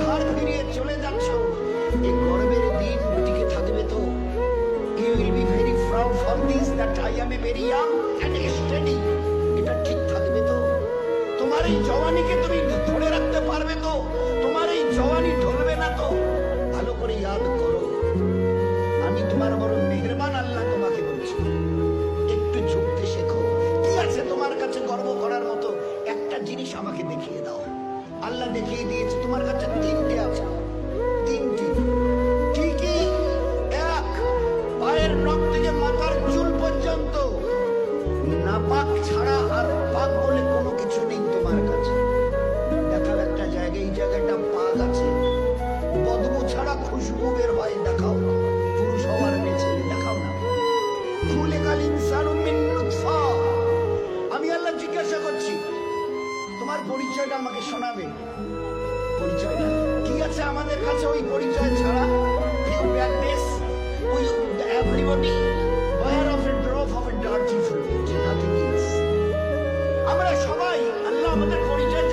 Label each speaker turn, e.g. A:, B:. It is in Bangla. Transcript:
A: ঘর ফিরিয়ে চলে যাচ্ছ। এই দিন টিকে থাকবে তো। Will be very proud for this that I am a very young এটা ঠিক থাকবে তো। তোমার এই জওয়ানিকে তুমি ধরে রাখতে পারবে তো। তোমার এই জওয়ানি ঢলবে না তো। ভালো করে ইয়াদ করো। আমি তোমার বড় মেহেরবান আল্লাহ তোমাকে বলছি। একটু ঝুঁকতে শেখো। কি আছে তোমার কাছে গর্ব করার মতো? একটা জিনিস আমাকে আল্লাহ দেখিয়ে দিয়েছে, তোমার কাছে তিনটে আছে। তিনটি। ঠিকই এক, পায়ের নখ থেকে মাথার চুল পর্যন্ত। নাপাক ছাড়া আর পাক বলে কোনো কিছু নেই তোমার কাছে। দেখাও একটা জায়গায়, এই জায়গাটা পাক আছে। বদবু ছাড়া খুশবু বের তোমার পরিচয়টা আমাকে শোনাবে। পরিচয়টা? কি আছে আমাদের কাছে ওই পরিচয় ছাড়া? ফিডব্যাকনেস we everybody war of a drop of a dirty আমরা সবাই আল্লাহ আমাদের পরিচয়